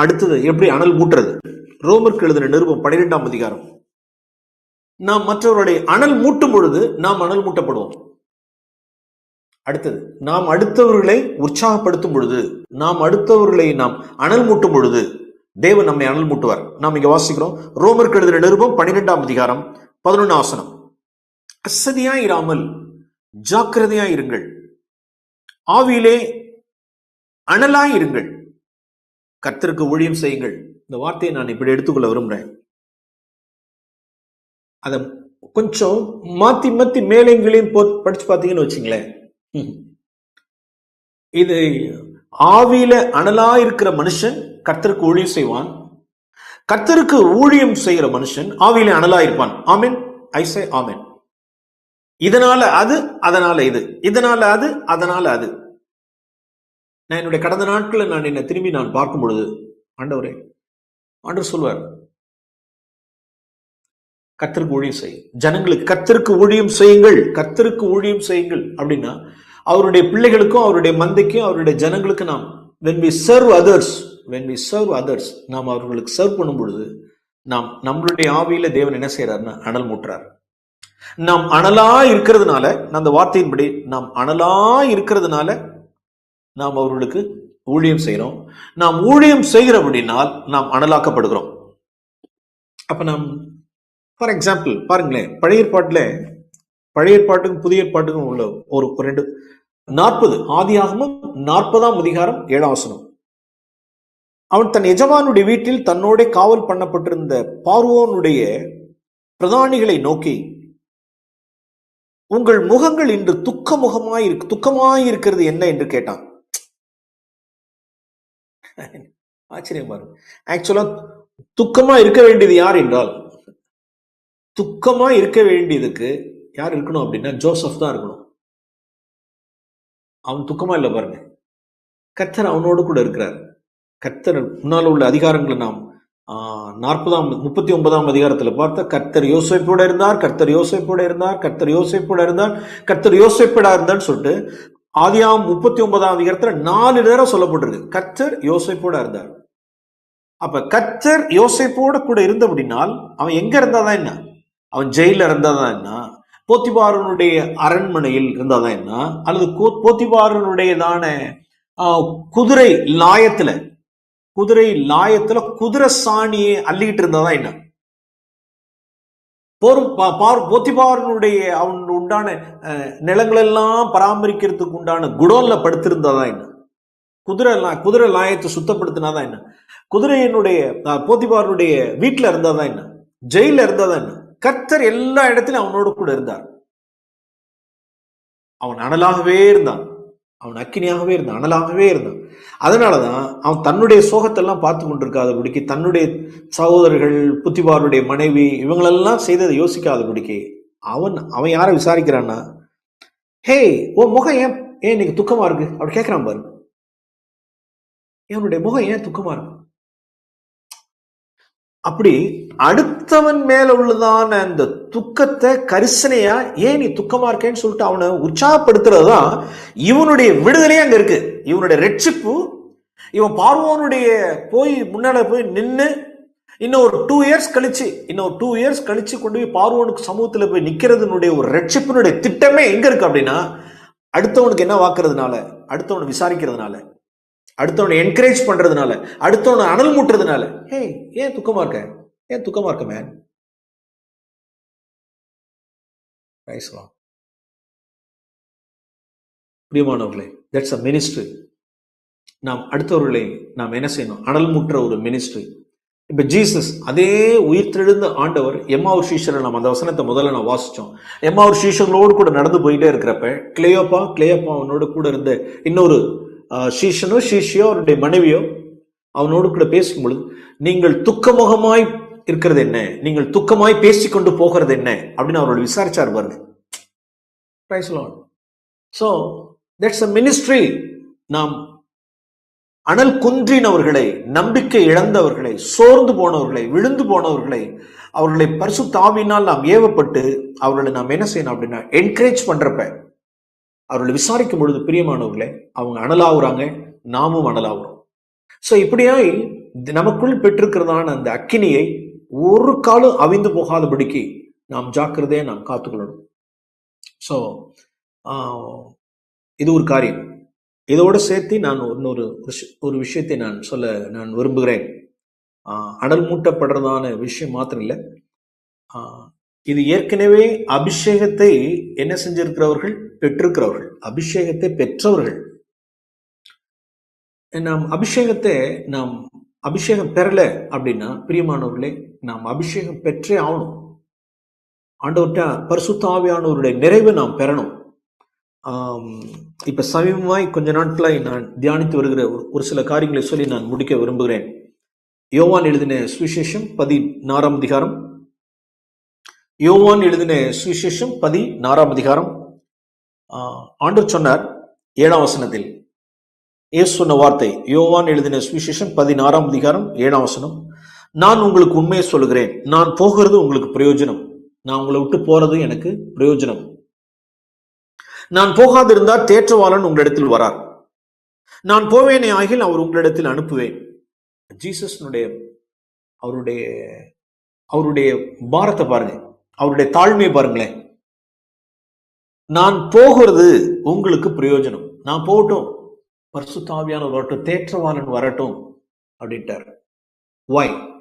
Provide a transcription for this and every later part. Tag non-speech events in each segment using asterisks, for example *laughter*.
அடுத்தது எப்படி அனல் மூட்டுறது? ரோமருக்கு எழுதின நிருபம் பனிரெண்டாம் அதிகாரம். நாம் மற்றவருடைய அனல் மூட்டும் பொழுது நாம் அனல் மூட்டப்படுவோம். அடுத்தது நாம் அடுத்தவர்களை உற்சாகப்படுத்தும் பொழுது நாம் அடுத்தவர்களை நாம் அனல் மூட்டும் பொழுது தேவன் நம்மை அனல் மூட்டுவார். நாம் இங்க வாசிக்கிறோம் ரோமருக்கு எழுதின நிருபம் பன்னிரெண்டாம் அதிகாரம் பதினொன்னு ஆசனம். அசதியா இராமல் ஜாக்கிரதையாய் இருங்கள் ஆவியிலே அனலாய் இருங்கள் கர்த்தருக்கு ஊழியம் செய்யுங்கள். இந்த வார்த்தையை நான் இப்படி எடுத்துக்கொள்ள விரும்புறேன் அதை கொஞ்சம் மாத்தி மாத்தி மேலைங்களையும் போ படிச்சு பார்த்தீங்கன்னு வச்சுங்களேன். ம். இது ஆவியில அனலா இருக்கிற மனுஷன் கர்த்தருக்கு ஊழியம் செய்வான். கர்த்தருக்கு ஊழியம் செய்கிற மனுஷன் ஆவியில அனலா இருப்பான் ஆமீன். ஐ சே இதனால அது அதனால இது. இதனால அது அதனால அது. நான் என்னுடைய கடந்த நாட்களில் நான் என்னை திரும்பி நான் பார்க்கும் பொழுது ஆண்டவரே ஆண்டவர் சொல்வார் கத்திற்கு ஊழியம் செய். ஜனங்களுக்கு கத்திற்கு ஊழியம் செய்யுங்கள். கத்திற்கு ஊழியம் செய்யுங்கள். அப்படின்னா அவருடைய பிள்ளைகளுக்கும் அவருடைய மந்தைக்கும் அவருடைய ஜனங்களுக்கு நாம் when we serve others when we serve others நாம் அவர்களுக்கு சர்வ் பண்ணும் பொழுது நாம் நம்மளுடைய ஆவியில தேவன் என்ன செய்யறாருன்னா அனல் மூட்டுறார். நாம் அனலா இருக்கிறதுனால அந்த வார்த்தையின்படி நாம் அனலா இருக்கிறதுனால நாம் அவர்களுக்கு ஊழியம் செய்கிறோம். நாம் ஊழியம் செய்கிறபடினால் நாம் அனலாக்கப்படுகிறோம். அப்ப நாம் ஃபார் எக்ஸாம்பிள் பாருங்களேன் பழைய ஏற்பாட்டில் பழைய ஏற்பாட்டுக்கும் புதிய ஏற்பாட்டுக்கும் உள்ள ஒரு ரெண்டு நாற்பது ஆதியாகமும் நாற்பதாம் அதிகாரம் ஏழாம் வசனம். அவன் தன் எஜமானுடைய வீட்டில் தன்னோட காவல் பண்ணப்பட்டிருந்த பார்வோனுடைய பிரதானிகளை நோக்கி உங்கள் முகங்கள் இன்று துக்க முகமாய் துக்கமாயிருக்கிறது துக்கமாய் இருக்கிறது என்ன? என்று கேட்டான். *laughs* ஆச்சரியமா இருக்கு ஆக்சுவலா துக்கமா இருக்க வேண்டியது யார் என்றால் துக்கமா இருக்க வேண்டியதுக்கு யார் இருக்கணும் அப்படின்னா ஜோசப் தான் இருக்கணும். அவன் துக்கமா இல்லை பாருங்க. கத்தர் அவனோடு கூட இருக்கிறார். கர்த்தர் முன்னால் உள்ள அதிகாரங்களை நாம் ஆஹ், நாற்பதாம் முப்பத்தி ஒன்பதாம் அதிகாரத்துல பார்த்தா கர்த்தர் யோசிப்போட இருந்தார் கர்த்தர் யோசிப்போட இருந்தார் கர்த்தர் யோசிப்போட இருந்தார் கர்த்தர் யோசிப்படா இருந்தான்னு சொல்லிட்டு ஆதியாம் முப்பத்தி ஒன்பதாம் அதிகாரத்துல நாலு நேரம் சொல்லப்பட்டிருக்கு. கச்சர் யோசிப்போட இருந்தார். அப்ப கச்சர் யோசிப்போட கூட இருந்த அப்படின்னால் அவன் எங்க இருந்தாதான் என்ன? அவன் ஜெயில இருந்தாதான் என்ன? போத்திபாரனுடைய அரண்மனையில் இருந்தாதான் என்ன? அல்லது போத்திபாரனுடையதான ஆஹ், குதிரை லாயத்துல குதிரை லாயத்துல குதிரை சாணியை அள்ளிக்கிட்டு இருந்தாதான் என்ன? போர் பா- பார் போத்திபாரனுடைய அவன் உண்டான அஹ், நிலங்களெல்லாம் பராமரிக்கிறதுக்கு உண்டான குடோன்ல படுத்திருந்தாதான் என்ன? குதிரை குதிரை லாயத்தை சுத்தப்படுத்தினாதான் என்ன? குதிரையினுடைய அஹ், வீட்டில் வீட்டுல இருந்தாதான் என்ன? ஜெயில இருந்தாதான் என்ன? கர்த்தர் எல்லா இடத்துலையும் அவனோடு கூட இருந்தார். அவன் அனலாகவே இருந்தான். அவன் அக்கினியாகவே இருந்தான் அனலாகவே இருந்தான். அதனாலதான் அவன் தன்னுடைய சோகத்தெல்லாம் பார்த்து கொண்டிருக்காதபடிக்கு தன்னுடைய சகோதரர்கள் புத்திபாருடைய மனைவி இவங்களெல்லாம் செய்ததை யோசிக்காதபடிக்கு அவன் அவன் யாரை விசாரிக்கிறான்னா ஹே உன் முகம் ஏன் ஏன் இன்னைக்கு துக்கமா இருக்கு? அப்படி கேட்கிறான் பாரு. என்னுடைய முகம் ஏன் துக்கமா இருக்கு? அப்படி அடுத்தவன் மேல உள்ளதான அந்த துக்கத்தை கரிசனையா ஏன் நீ துக்கமா இருக்கேன்னு சொல்லிட்டு அவனை உற்சாகப்படுத்துறதுதான் இவனுடைய விடுதலையே அங்க இருக்கு. இவனுடைய ரட்சிப்பு இவன் பார்வோனுடைய போய் முன்னால போய் நின்று இன்னும் ஒரு டூ இயர்ஸ் கழிச்சு இன்னும் ஒரு டூ இயர்ஸ் கழிச்சு கொண்டு போய் பார்வோனுக்கு சமூகத்துல போய் நிக்கிறதுனுடைய ஒரு ரட்சிப்பினுடைய திட்டமே எங்க இருக்கு அப்படின்னா அடுத்தவனுக்கு என்ன வாக்குறதுனால அடுத்தவனை விசாரிக்கிறதுனால அடுத்தவனை என்கரேஜ் பண்றதுனால அடுத்தவனை அனல் மூட்டுறதுனால ஹே ஏன் துக்கமா இருக்க? ஏன் துக்கமா இருக்க மேன் பேசலாம் பிரியமானவர்களே தட்ஸ் அ மினிஸ்ட்ரி நாம் அடுத்தவர்களை நாம் என்ன செய்யணும்? அனல் முற்ற ஒரு மினிஸ்ட்ரி இப்போ ஜீசஸ் அதே உயிர்த்தெழுந்த ஆண்டவர் எம்மாவூர் சீஷரை நம்ம அந்த வசனத்தை முதல்ல நான் வாசிச்சோம். எம்மாவூர் சீஷர்களோடு கூட நடந்து போயிட்டே இருக்கிறப்ப கிளையோப்பா கிளையோப்பா அவனோடு கூட இருந்த இன்னொரு சீஷனோ சீஷியோ அவருடைய மனைவியோ அவனோடு கூட பேசும்பொழுது நீங்கள் துக்கமுகமாய் இருக்கிறது என்ன? நீங்கள் துக்கமாய் பேசிக்கொண்டு போகிறது என்ன? அப்படின்னு அவரோட விசாரிச்சார் பாருங்க. ஸோ தட்ஸ் அ மினிஸ்ட்ரி நாம் அனல் குன்றினவர்களை நம்பிக்கை இழந்தவர்களை சோர்ந்து போனவர்களை விழுந்து போனவர்களை அவர்களை பரிசு தாவினால் நாம் ஏவப்பட்டு அவர்களை நாம் என்ன செய்யணும் அப்படின்னா என்கரேஜ் பண்றப்ப அவர்களை விசாரிக்கும் பொழுது பிரியமானவர்களே அவங்க அனலாகுறாங்க நாமும் அனலாகிறோம் ஸோ இப்படியாய் நமக்குள் பெற்றிருக்கிறதான அந்த அக்கினியை ஒரு காலம் அவிந்து போகாதபடிக்கு நாம் ஜாக்கிரதையை நாம் காத்துக்கொள்ளணும். ஸோ இது ஒரு காரியம். இதோடு சேர்த்து நான் இன்னொரு ஒரு விஷயத்தை நான் சொல்ல நான் விரும்புகிறேன். அனல் மூட்டப்படுறதான விஷயம் மாத்திரம் இல்லை. ஆஹ் இது ஏற்கனவே அபிஷேகத்தை என்ன செஞ்சிருக்கிறவர்கள்? பெற்றிருக்கிறவர்கள். அபிஷேகத்தை பெற்றவர்கள். நாம் அபிஷேகத்தை நாம் அபிஷேகம் பெறல அப்படின்னா பிரியமானவர்களே நாம் அபிஷேகம் பெற்றே ஆகணும். ஆண்டவர்கிட்ட பரிசுத்த ஆவியானவருடைய நிறைவை நாம் பெறணும். இப்போ சமீபமாய் கொஞ்ச நாட்களாய் நான் தியானித்து வருகிற ஒரு- சில காரியங்களை சொல்லி நான் முடிக்க விரும்புகிறேன். யோவான் எழுதின சுவிசேஷம் பதினாறாம் அதிகாரம். யோவான் எழுதின சுவிசேஷம் பதினாறாம் அதிகாரம். ஆண்டு சொன்னார் ஏழாம் வசனத்தில். ஏசு சொன்ன வார்த்தை யோவான் எழுதின சுவிசேஷம் பதினாறாம் அதிகாரம் ஏழாம் வசனம். நான் உங்களுக்கு உண்மையை சொல்லுகிறேன். நான் போகிறது உங்களுக்கு பிரயோஜனம். நான் உங்களை விட்டு போறது எனக்கு பிரயோஜனம். நான் போகாதிருந்தால் தேற்றவாளன் உங்களிடத்தில் வரார். நான் போவேனே ஆகில் அவர் உங்களிடத்தில் அனுப்புவேன். ஜீசஸ்னுடைய அவருடைய அவருடைய பாரத்தை பாருங்க அவருடைய தாழ்மையை பாருங்களேன். நான் போகிறது உங்களுக்கு பிரயோஜனம். நான் போகட்டும். பரிசுத்தாவியான வரட்டும். தேற்றவாளன் வரட்டும் அப்படின்ட்டார். வாய்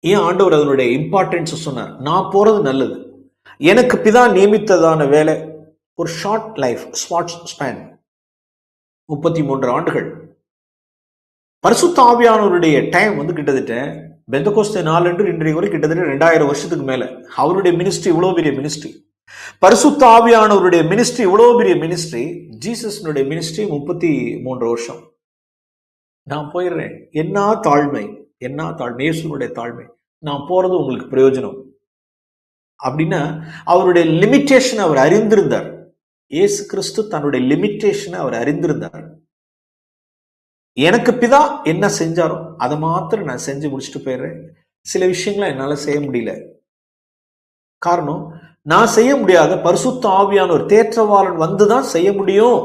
ஏன் ஆண்டவர் அதனுடைய இம்பார்ட்டன்ஸ் சொன்னார்? நான் போறது நல்லது. எனக்கு பிதா நியமித்ததான வேலை ஒரு ஷார்ட் லைஃப் ஸ்பாட் ஸ்பேன் முப்பத்தி மூன்று ஆண்டுகள். பரிசுத்த ஆவியானவருடைய டைம் வந்து கிட்டத்தட்ட பெந்தகோஸ்தே நாளன்று இன்றைய வரை கிட்டத்தட்ட ரெண்டாயிரம் வருஷத்துக்கு மேல. அவருடைய மினிஸ்ட்ரி இவ்வளவு பெரிய மினிஸ்ட்ரி பரிசுத்த ஆவியானவருடைய மினிஸ்ட்ரி இவ்வளவு பெரிய மினிஸ்ட்ரி ஜீசஸ்னுடைய மினிஸ்ட்ரி முப்பத்தி மூன்று வருஷம். நான் போயிடுறேன். என்ன தாழ்மை? என்ன தாழ்மை? இயேசுனுடைய தாழ்மை. நான் போறது உங்களுக்கு பிரயோஜனம். அப்படின்னா அவருடைய லிமிட்டேஷன் அவர் அறிந்திருந்தார். இயேசு கிறிஸ்து தன்னுடைய லிமிட்டேஷனை அவர் அறிந்திருந்தார். எனக்கு பிதா என்ன செஞ்சாரோ அதை மாத்திரம் நான் செஞ்சு முடிச்சுட்டு போயிடுறேன். சில விஷயங்களை என்னால் செய்ய முடியல. காரணம் நான் செய்ய முடியாத பரிசுத்த ஆவியான ஒரு தேற்றவாளன் வந்துதான் செய்ய முடியும்.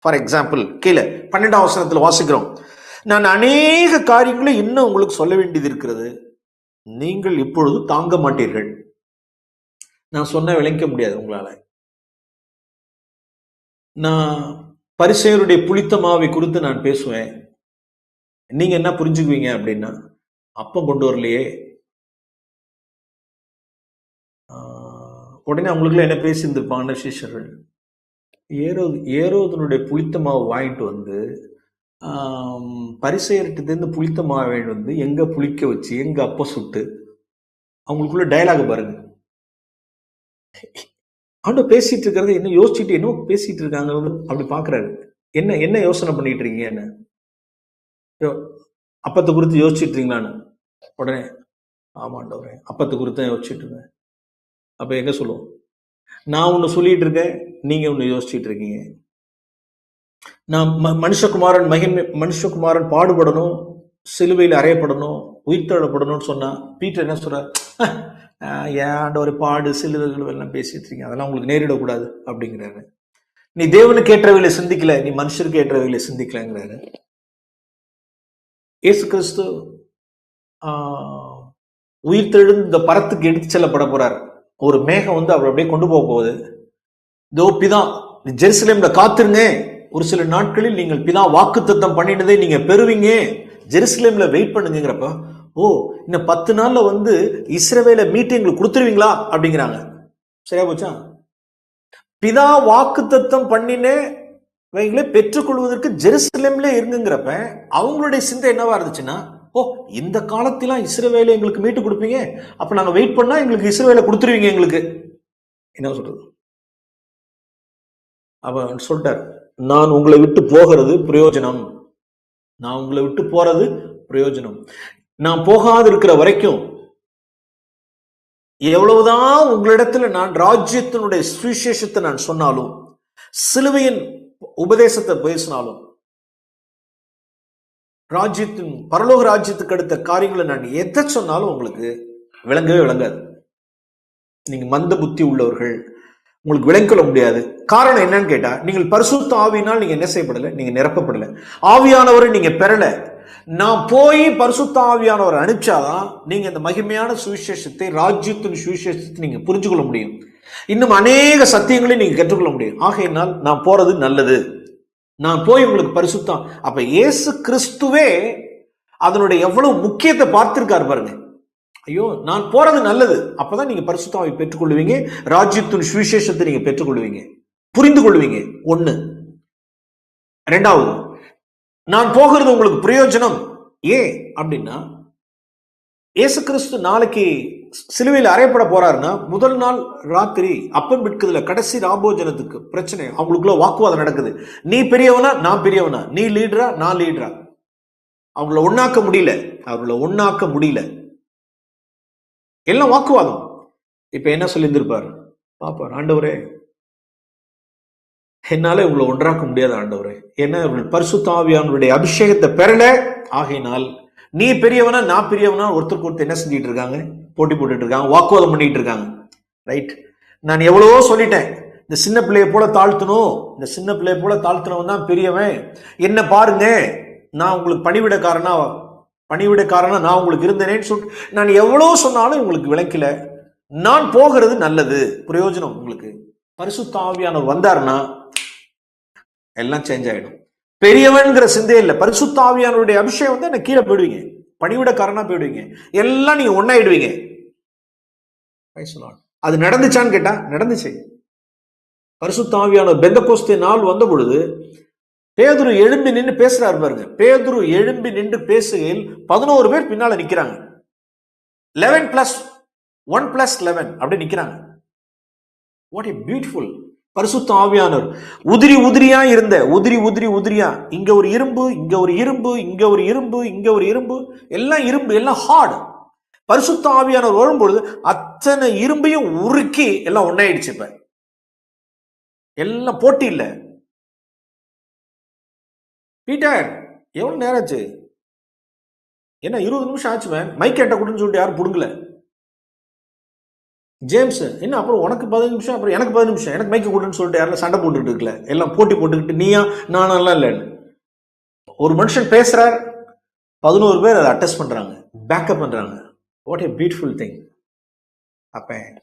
ஃபார் எக்ஸாம்பிள் கீழே பன்னெண்டாம் அவசரத்தில் வாசிக்கிறோம். நான் அநேக காரியங்களை இன்னும் உங்களுக்கு சொல்ல வேண்டியது இருக்கிறது. நீங்கள் இப்பொழுது தாங்க மாட்டீர்கள். நான் சொன்ன விளங்க முடியாது உங்களால. நான் பரிசெயருடைய புளித்த மாவை குறித்து நான் பேசுவேன். நீங்க என்ன புரிஞ்சுக்குவீங்க அப்படின்னா அப்பம் கொண்டு வரலையே. உடனே அவங்களுக்குள்ள என்ன பேசியிருந்திருப்பாங்க சிஷர்கள் ஏரோது ஏரோதனுடைய புளித்த மாவு வாங்கிட்டு வந்து பரிசெயர்கிட்டேருந்து புளித்த மாவை வந்து எங்கே புளிக்க வச்சு எங்கே அப்போ சுட்டு அவங்களுக்குள்ள டயலாக் பாருங்க. ஆண்டு பேசிட்டு இருக்கிறத என்ன யோசிச்சுட்டு என்ன பேசிட்டு இருக்காங்க அப்படி பாக்குறாரு என்ன என்ன யோசனை பண்ணிட்டு இருக்கீங்க என்ன அப்பத்தை குறித்து யோசிச்சுட்டு இருக்கீங்களான்னு உடனே ஆமாண்டவரே அப்பத்தை குறித்து தான் யோசிச்சுட்டு இருக்கேன் அப்ப எங்க சொல்லுவோம்? நான் ஒண்ணு சொல்லிட்டு இருக்கேன் நீங்க ஒண்ணு யோசிச்சுட்டு இருக்கீங்க நான் மனுஷகுமாரன் மகிமை மனுஷகுமாரன் பாடுபடணும் சிலுவையில் அறையப்படணும் உயிர் உயிர்த்தெழப்படணும்னு சொன்னால் பீட்டர் என்ன சொல்றார்? ஏன் ஒரு பாடு சிலுவைகள் எல்லாம் பேசிட்டு இருக்கீங்க. அதெல்லாம் உங்களுக்கு நேரிடக்கூடாது அப்படிங்கிறாரு. நீ தேவனுக்கு ஏற்றவைகளை சிந்திக்கல நீ மனுஷருக்கு ஏற்றவைகளை சிந்திக்கலங்கிறாரு. இயேசு கிறிஸ்து ஆஹ், உயிர்த்தெழுந்து இந்த பரத்துக்கு எடுத்து செல்லப்பட போறார். ஒரு மேகம் வந்து அவர் அப்படியே கொண்டு போக போகுது. இதோ பிதா ஜெருசலேம்ல காத்திருங்க. ஒரு சில நாட்களில் நீங்கள் பிதா வாக்குத்தத்தம் பண்ணினதை நீங்க பெறுவீங்க. ஜெருசலேம்ல வெயிட் பண்ணுங்கிறப்ப ஓ இன்னும் பத்து நாள்ல வந்து இஸ்ரவேல மீட்டு எங்களுக்கு கொடுத்துருவீங்களா? அப்படிங்கிறாங்க. சரியா போச்சா? பிதா வாக்குத்தத்தம் பண்ணினே வைகளை பெற்றுக்கொள்வதற்கு ஜெருசலேம்ல இருங்குங்கிறப்ப அவங்களுடைய சிந்தை என்னவா இருந்துச்சுன்னா ஓ இந்த காலத்திலாம் இஸ்ரேவேல எங்களுக்கு மீட்டு கொடுப்பீங்க அப்ப நாங்க வெயிட் பண்ணா எங்களுக்கு இஸ்ரவேலை கொடுத்துருவீங்க எங்களுக்கு. என்ன சொல்றது? அவன் சொல்லிட்டார் நான் உங்களை விட்டு போகிறது பிரயோஜனம். நான் உங்களை விட்டு போறது பிரயோஜனம். நான் போகாது இருக்கிற வரைக்கும் எவ்வளவுதான் உங்களிடத்துல நான் ராஜ்யத்தினுடைய சுவிசேஷத்தை நான் சொன்னாலும் சிலுவையின் உபதேசத்தை பேசினாலும் ராஜ்யத்தின் பரலோக ராஜ்யத்துக்கு அடுத்த காரியங்களை நான் எதை சொன்னாலும் உங்களுக்கு விளங்கவே விளங்காது. நீங்க மந்த புத்தி உள்ளவர்கள் உங்களுக்கு விளங்கொள்ள முடியாது. காரணம் என்னன்னு கேட்டா நீங்கள் பரிசுத்த ஆவினால் நீங்க என்ன செய்யப்படலை? நீங்க நிரப்பப்படலை. ஆவியானவரை நீங்க பெறலை. நான் போய் பரிசுத்தாவியானவர் அனுப்பிச்சாதான் நீங்க இந்த மகிமையான சுவிசேஷத்தை ராஜ்யத்தின் சுவிசேஷத்தை நீங்க புரிஞ்சு கொள்ள முடியும். இன்னும் அநேக சத்தியங்களையும் நீங்க கற்றுக்கொள்ள முடியும். ஆகையினால் நான் போறது நல்லது. நான் போய் உங்களுக்கு பரிசுத்தம். அப்ப இயேசு கிறிஸ்துவே அதனுடைய எவ்வளவு முக்கியத்தை பார்த்திருக்காரு பாருங்க. ஐயோ நான் போறது நல்லது. அப்பதான் நீங்க பரிசுத்தாவை பெற்றுக்கொள்வீங்க. ராஜ்யத்தின் சுவிசேஷத்தை நீங்க பெற்றுக்கொள்வீங்க. புரிந்து கொள்வீங்க ஒண்ணு. ரெண்டாவது நான் போகிறது உங்களுக்கு பிரயோஜனம். ஏன் அப்படின்னா இயேசு கிறிஸ்து நாளைக்கு சிலுவையில் அறையப்பட போறாருன்னா முதல் நாள் ராத்திரி அப்பம் விற்கிறதுல கடைசி ராபோஜனத்துக்கு பிரச்சனை அவங்களுக்குள்ள வாக்குவாதம் நடக்குது. நீ பெரியவனா நான் பெரியவனா? நீ லீடரா நான் லீடரா அவங்கள ஒண்ணாக்க முடியல. அவங்கள ஒண்ணாக்க முடியல. எல்லாம் வாக்குவாதம். இப்ப என்ன சொல்லியிருந்திருப்பார்? பாப்பார் ஆண்டவரே என்னால் இவங்களை ஒன்றாக்க முடியாத ஆண்டவரே. ஏன்னா இவர்கள் பரிசுத்தாவியானுடைய அபிஷேகத்தை பெறல. ஆகையினால் நீ பெரியவனா நான் பெரியவனா ஒருத்தருக்கு ஒருத்தர் என்ன செஞ்சிட்டு இருக்காங்க? போட்டி போட்டுட்டு இருக்காங்க வாக்குவாதம் பண்ணிட்டு இருக்காங்க. ரைட் நான் எவ்வளவோ சொல்லிட்டேன். இந்த சின்ன பிள்ளைய போல தாழ்த்தணும். இந்த சின்ன பிள்ளைய போல தாழ்த்தினவன் தான் பெரியவன். என்ன பாருங்க நான் உங்களுக்கு பணிவிடக்காரனா பணிவிடக்காரனா நான் உங்களுக்கு இருந்தேனேன்னு சொல்லிட்டு நான் எவ்வளோ சொன்னாலும் உங்களுக்கு விளக்கல. நான் போகிறது நல்லது. பிரயோஜனம் உங்களுக்கு. பரிசுத்தாவியானவர் வந்தாருன்னா எல்லாம் சேஞ்ச் ஆயிடும். பெரியவன்கிற சிந்தே இல்லை. பரிசுத்தாவியானுடைய அபிஷேகம் வந்து என்ன கீழே போயிடுவீங்க. பணிவிடக்காரனா போயிடுவீங்க. எல்லாம் நீங்க ஒன்னாயிடுவீங்க அது நடந்துச்சான்னு கேட்டா நடந்துச்சு. பெந்த கோஸ்தின் நாள் வந்த பொழுது பேதுரு எழும்பி நின்று பேசுறாரு பாருங்க. பேதுரு எழும்பி நின்று பேசுகையில் பதினோரு பேர் பின்னால நிக்கிறாங்க. Eleven plus one plus eleven அப்படி நிக்கிறாங்க. வாட் ஏ பியூட்டிஃபுல் பரிசுத்த ஆவியானவர். உதிரி உதிரியா இருந்த உதிரி உதிரி உதிரியா. இங்க ஒரு இரும்பு இங்க ஒரு இரும்பு இங்க ஒரு இரும்பு இங்க ஒரு இரும்பு. எல்லாம் இரும்பு எல்லாம் ஹார்டு பரிசுத்த ஆவியானவர் வரும்பொழுது அத்தனை இரும்பையும் உருக்கி எல்லாம் ஒன்னாயிடுச்சு இப்ப. எல்லாம் போட்டி இல்ல. பீட்டர் எவ்வளவு நேரம் ஆச்சு? என்ன இருபது நிமிஷம் ஆச்சு மேன் மைக் கொடுன்னு சொல்லிட்டு யாரும் பிடுங்கல. ஜேம்ஸ் என்ன அப்புறம் உனக்கு பதினஞ்சு நிமிஷம் அப்புறம் எனக்கு பதினஞ்சு நிமிஷம் எனக்கு மைக்க கொடுன்னு சொல்லிட்டு யாரும் சண்டை போட்டுக்கிட்டு இருக்கல. எல்லாம் போட்டி போட்டுக்கிட்டு நீயா நானெல்லாம் இல்லைன்னு. ஒரு மனுஷன் பேசுறார் பதினோரு பேர் அதை அட்டஸ்ட் பண்றாங்க பேக்கப் பண்றாங்க. வாட் ஏ பியூட்டிஃபுல் திங் அப்ப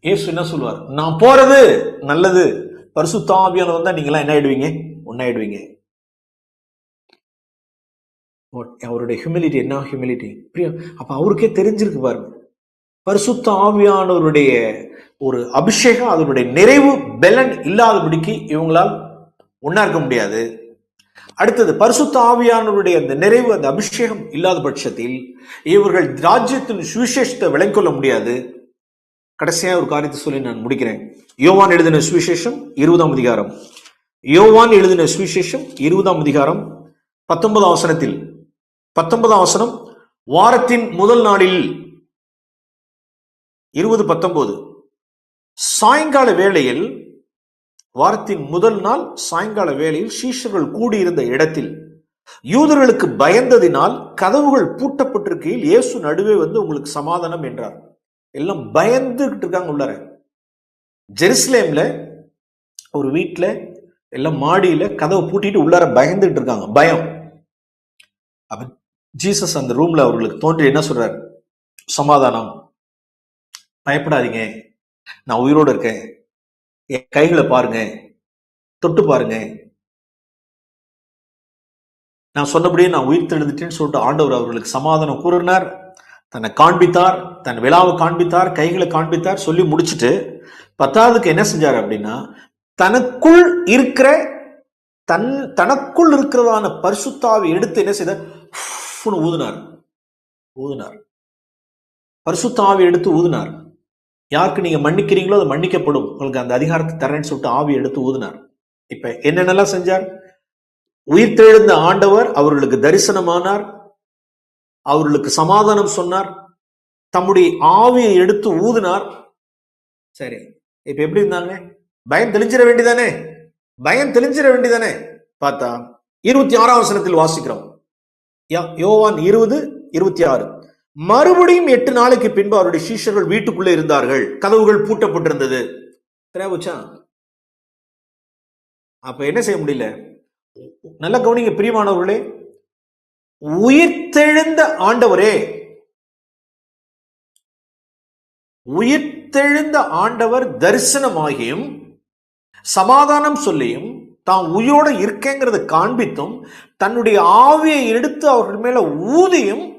ஏசு என்ன சொல்லுவார்? நான் போறது நல்லது. பரிசுத்தாவியான வந்தா நீங்களாம் என்ன ஆயிடுவீங்க? ஒன்னாயிடுவீங்க. அவருடைய ஹியூமிலிட்டி என்ன ஹியூமிலிட்டி பிரியம் அப்ப அவருக்கே தெரிஞ்சிருக்கு பாருங்க. பரிசுத்த ஆவியானவருடைய ஒரு அபிஷேகம் அதனுடைய நிறைவு பெலன் இல்லாதபடிக்கு இவங்களால் ஒன்னா இருக்க முடியாது. அடுத்தது பரிசுத்த ஆவியானவருடைய அந்த நிறைவு அந்த அபிஷேகம் இல்லாத பட்சத்தில் இவர்கள் ராஜ்யத்தின் சுவிசேஷத்தை விளங்கொள்ள முடியாது. கடைசியா ஒரு காரியத்தை சொல்லி நான் முடிக்கிறேன். யோவான் எழுதின சுவிசேஷம் இருபதாம் அதிகாரம். யோவான் எழுதின சுவிசேஷம் இருபதாம் அதிகாரம் பத்தொன்பதாம் வசனத்தில். பத்தொன்பதாம் வசனம் வாரத்தின் முதல் நாளில் இருபது பத்தொன்பது சாயங்கால வேளையில் வாரத்தின் முதல் நாள் சாயங்கால வேளையில் சீஷர்கள் கூடியிருந்த இடத்தில் யூதர்களுக்கு பயந்ததினால் கதவுகள் பூட்டப்பட்டிருக்கையில் இயேசு நடுவே வந்து உங்களுக்கு சமாதானம் என்றார். எல்லாம் பயந்துகிட்டு இருக்காங்க உள்ளார. ஜெருசலேம்ல ஒரு வீட்டில் எல்லாம் மாடியில கதவை பூட்டிட்டு உள்ளார பயந்துகிட்டு இருக்காங்க. பயம். அப்ப ஜீசஸ் அந்த ரூம்ல அவர்களுக்கு தோன்றி என்ன சொல்றாரு? சமாதானம். பயப்படாதீங்க. நான் உயிரோடு இருக்கேன். என் கைகளை பாருங்க. தொட்டு பாருங்க. நான் சொன்னபடியே நான் உயிர் தெழுந்துட்டேன்னு சொல்லிட்டு ஆண்டவர் அவர்களுக்கு சமாதானம் கூறினார். தன்னை காண்பித்தார். தன் விழாவை காண்பித்தார். கைகளை காண்பித்தார். சொல்லி முடிச்சுட்டு பத்தாவதுக்கு என்ன செஞ்சார் அப்படின்னா தனக்குள் இருக்கிற தன் தனக்குள் இருக்கிறதான பரிசுத்தாவை எடுத்து என்ன செய்தார்? ஊதுனார். ஊதுனார். பரிசுத்தாவை எடுத்து ஊதினார். யாருக்கு நீங்க மன்னிக்கிறீங்களோ அது மன்னிக்கப்படும். உங்களுக்கு அந்த அதிகாரத்தை தரேன்னு சொல்லிட்டு ஆவி எடுத்து ஊதினார். இப்ப என்னென்னலாம் செஞ்சார்? உயிர் தெழுந்த ஆண்டவர் அவர்களுக்கு தரிசனமானார். அவர்களுக்கு சமாதானம் சொன்னார். தம்முடைய ஆவியை எடுத்து ஊதினார். சரி இப்ப எப்படி இருந்தாங்க? பயம் தெளிஞ்சிட வேண்டிதானே பயம் தெளிஞ்சிட வேண்டிதானே பார்த்தா இருபத்தி ஆறாம் வசனத்தில் வாசிக்கிறோம். யோவான் இருபது இருபத்தி ஆறு. மறுபடியும் எட்டு நாளைக்கு பின்பு அவருடைய சீஷர்கள் வீட்டுக்குள்ளே இருந்தார்கள். கதவுகள் பூட்டப்பட்டிருந்தது. அப்ப என்ன செய்ய முடியல? நல்ல கவனிங்க பிரியமானவர்களே. உயிர்த்தெழுந்த ஆண்டவரே. உயிர்த்தெழுந்த ஆண்டவர் தரிசனமாகியும் சமாதானம் சொல்லியும் தான் உயிரோட இருக்கேங்கிறத காண்பித்தும் தன்னுடைய ஆவியை எடுத்து அவர்கள் மேல ஊதியும்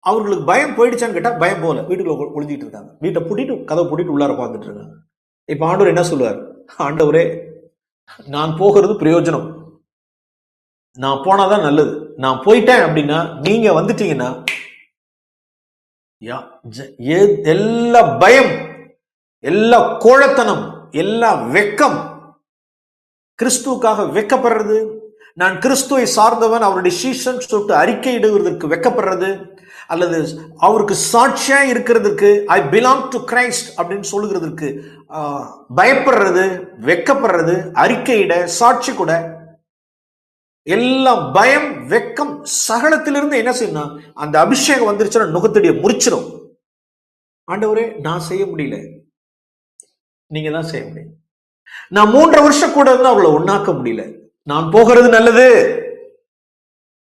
அவர்களுக்கு பயம் போயிடுச்சான்னு கேட்டால் பயம் போகல. வீட்டுக்குள்ள ஒழிஞ்சிட்டு இருக்காங்க. வீட்டை பூட்டிட்டு கதவை பூட்டிட்டு உள்ளார உட்காந்துட்டு இருக்காங்க. இப்போ ஆண்டவர் என்ன சொல்லுவார்? ஆண்டவரே நான் போகிறது பிரயோஜனம். நான் போனாதான் நல்லது. நான் போயிட்டேன் அப்படின்னா நீங்க வந்துட்டீங்கன்னா யா- எல்லா பயம் எல்லா கோழத்தனம் எல்லா வெக்கம் கிறிஸ்துவுக்காக வெக்கப்படுறது? நான் கிறிஸ்துவை சார்ந்தவன் அவருடைய சீசன் சொல்லிட்டு அறிக்கை இடுவதற்கு வெக்கப்படுறது அல்லது அவருக்கு சாட்சியா இருக்கிறதுக்கு ஐ பிலாங் டு கிரைஸ்ட் அப்படின்னு சொல்லுகிறதுக்கு பயப்படுறது வெக்கப்படுறது அறிக்கையிட சாட்சி கூட. எல்லாம் பயம் வெக்கம் சகலத்திலிருந்து என்ன செய்யணும் அந்த அபிஷேகம் வந்துருச்சுன்னா நுகத்தடியை முறிச்சிடும் ஆண்டவரே நான் செய்ய முடியல. நீங்க தான் செய்ய முடியும். நான் மூன்றரை வருஷம் கூட இருந்து அவளை ஒன்னாக்க முடியல. நான் போகிறது நல்லது.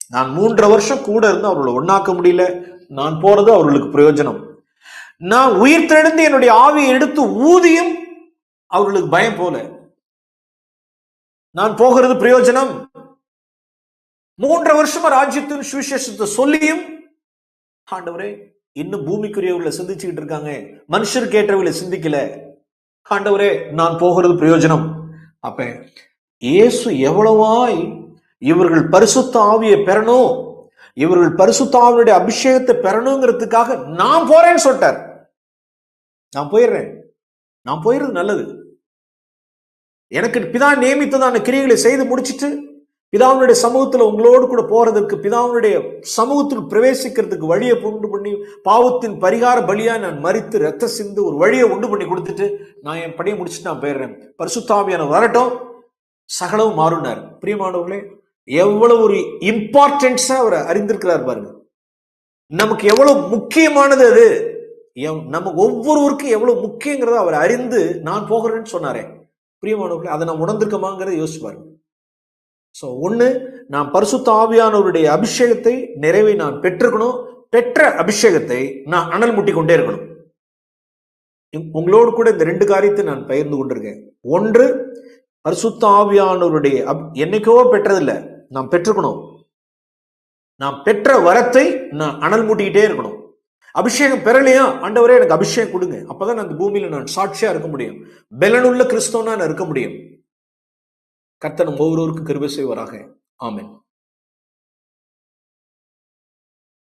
நான் மூன்றரை வருஷம் கூட இருந்து அவர்களை ஒண்ணாக்க முடியல. நான் போறது அவர்களுக்கு பிரயோஜனம். நான் உயிர் தெழுந்து என்னுடைய ஆவியை எடுத்து ஊதியும் அவர்களுக்கு பயம் போல. நான் போகிறது பிரயோஜனம். மூன்றரை வருஷமா ராஜ்யத்தின் சுவிசேஷத்தை சொல்லியும் ஆண்டவரே இன்னும் பூமிக்குரியவர்களை சிந்திச்சுக்கிட்டு இருக்காங்க. மனுஷருக்கு ஏற்றவர்களை சிந்திக்கல. ஆண்டவரே நான் போகிறது பிரயோஜனம். அப்ப இயேசு எவ்வளவாய் இவர்கள் பரிசுத்த ஆவியை பெறணும் இவர்கள் பரிசுத்த ஆவியுடைய அபிஷேகத்தை பெறணுங்கிறதுக்காக நான் போறேன்னு சொல்லிட்டார். நான் போயிடுறேன். நான் போயிடுறது நல்லது. எனக்கு பிதா நியமித்ததான கிரியைகளை செய்து முடிச்சிட்டு பிதாவினுடைய சமூகத்துல உங்களோடு கூட போறதுக்கு பிதாவினுடைய சமூகத்தில் பிரவேசிக்கிறதுக்கு வழியை உண்டு பண்ணி பாவத்தின் பரிகார பலியா நான் மறித்து ரத்த சிந்து ஒரு வழியை உண்டு பண்ணி கொடுத்துட்டு நான் என் பணியை முடிச்சுட்டு நான் போயிடுறேன். பரிசுத்தாவியான வரட்டும். சகலவும் மாறுனார். பிரியமானவர்களே எவ்வளவு ஒரு இம்பார்ட்டன்ஸா அவர் அறிந்திருக்கிறார் பாருங்க. நமக்கு எவ்வளவு முக்கியமானது அது? நம்ம ஒவ்வொருவருக்கும் எவ்வளவு முக்கியங்கிறத அவர் அறிந்து நான் போகிறேன்னு சொன்னாரே. பிரியமானவர்களே அதை நான் உணர்ந்திருக்கமாங்கிறத யோசிச்சு பாருங்க. ஸோ ஒன்று நான் பரிசுத்த ஆவியானவருடைய அபிஷேகத்தை நிறைவை நான் பெற்றுக்கணும் பெற்ற அபிஷேகத்தை நான் அனல் முட்டி கொண்டே இருக்கணும். உங்களோடு கூட இந்த ரெண்டு காரியத்தை நான் பகிர்ந்து கொண்டிருக்கேன். ஒன்று பரிசுத்த ஆவியானவருடைய அப்- என்னைக்கோ பெற்றதில்லை. நாம் பெற்றுக்கணும். நாம் பெற்ற வரத்தை நான் அனல் மூட்டிக்கிட்டே இருக்கணும். அபிஷேகம் பெறலையா? ஆண்டவரே எனக்கு அபிஷேகம் கொடுங்க. அப்பதான் நான் இந்த பூமியில நான் சாட்சியா இருக்க முடியும். பெலனுள்ள கிறிஸ்தவனா நான் இருக்க முடியும். கர்த்தனும் ஒவ்வொருவருக்கும் கிருபை செய்வாராக. ஆமேன்.